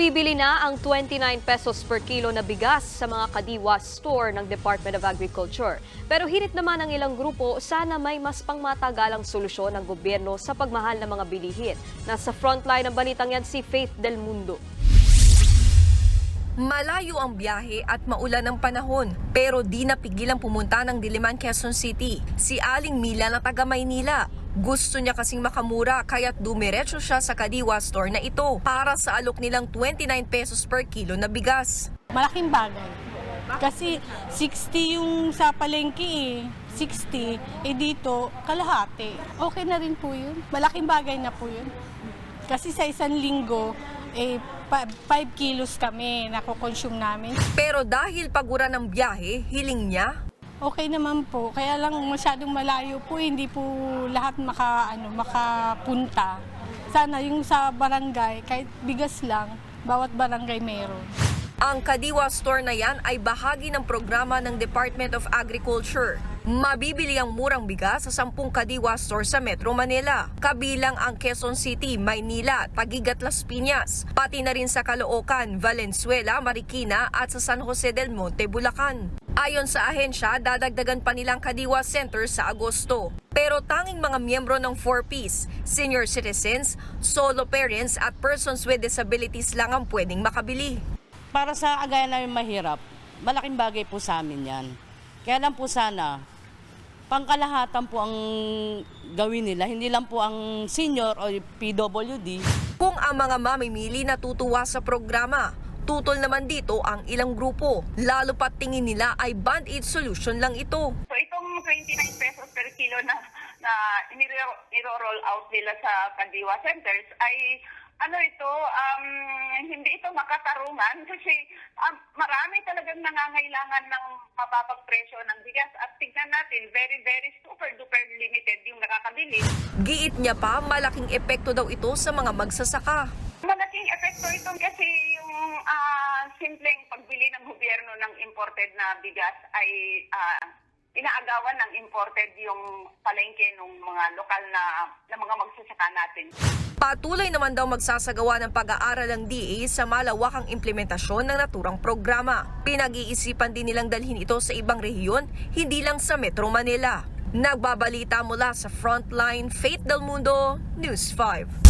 Mabibili na ang 29 pesos per kilo na bigas sa mga kadiwa store ng Department of Agriculture. Pero hirit naman ng ilang grupo, sana may mas pangmatagalang solusyon ng gobyerno sa pagmahal ng mga bilihin. Nasa frontline ng balitang yan si Faith Del Mundo. Malayo ang biyahe at maulan ang panahon, pero di napigilang pumunta ng Diliman, Quezon City. Si Aling Mila na taga Maynila. Gusto niya kasing makamura kaya't dumiretso siya sa Kadiwa store na ito para sa alok nilang 29 pesos per kilo na bigas. malaking bagay. Kasi 60 yung sa palengke eh. 60. Eh dito, kalahati. Okay na rin po yun. Malaking bagay na po yun. Kasi sa isang linggo, eh, 5 kilos kami na consume namin. Pero dahil pagura ng biyahe, hiling niya, Okay naman po. Kaya lang masyadong malayo po, hindi po lahat maka, ano, makapunta. Sana yung sa barangay, kahit bigas lang, bawat barangay meron. Ang Kadiwa store na yan ay bahagi ng programa ng Department of Agriculture. Mabibili ang murang bigas sa 10 Kadiwa store sa Metro Manila, kabilang ang Quezon City, Maynila, Taguig at Las Piñas, pati na rin sa Caloocan, Valenzuela, Marikina at sa San Jose del Monte, Bulacan. Ayon sa ahensya, dadagdagan pa nilang Kadiwa Center sa Agosto. Pero tanging mga miyembro ng 4Ps, senior citizens, solo parents at persons with disabilities lang ang pwedeng makabili. para sa agaya namin mahirap, malaking bagay po sa amin yan. Kaya lang po sana, pangkalahatan po ang gawin nila, hindi lang po ang senior o PWD. Kung ang mga mamimili natutuwa sa programa, tutol naman dito ang ilang grupo. Lalo pat tingin nila ay band-aid solution lang ito. So itong 29 pesos per kilo na na niro-roll out nila sa Kadiwa centers ay ano ito, um, hindi ito makatarungan kasi um, marami talagang nangangailangan ng mababang presyo ng bigas at tignan natin, very, very super duper limited yung nakakabili. Giit niya pa, malaking epekto daw ito sa mga magsasaka. Malaking epekto ito kasi simpleng pagbili ng gobyerno ng imported na bigas ay ah, inaagawan ng imported yung palengke ng mga lokal na, na mga magsasaka natin. Patuloy naman daw magsasagawa ng pag-aaral ng DA sa malawakang implementasyon ng naturang programa. Pinag-iisipan din nilang dalhin ito sa ibang rehiyon, hindi lang sa Metro Manila. Nagbabalita mula sa Frontline, Faith Del Mundo, News 5.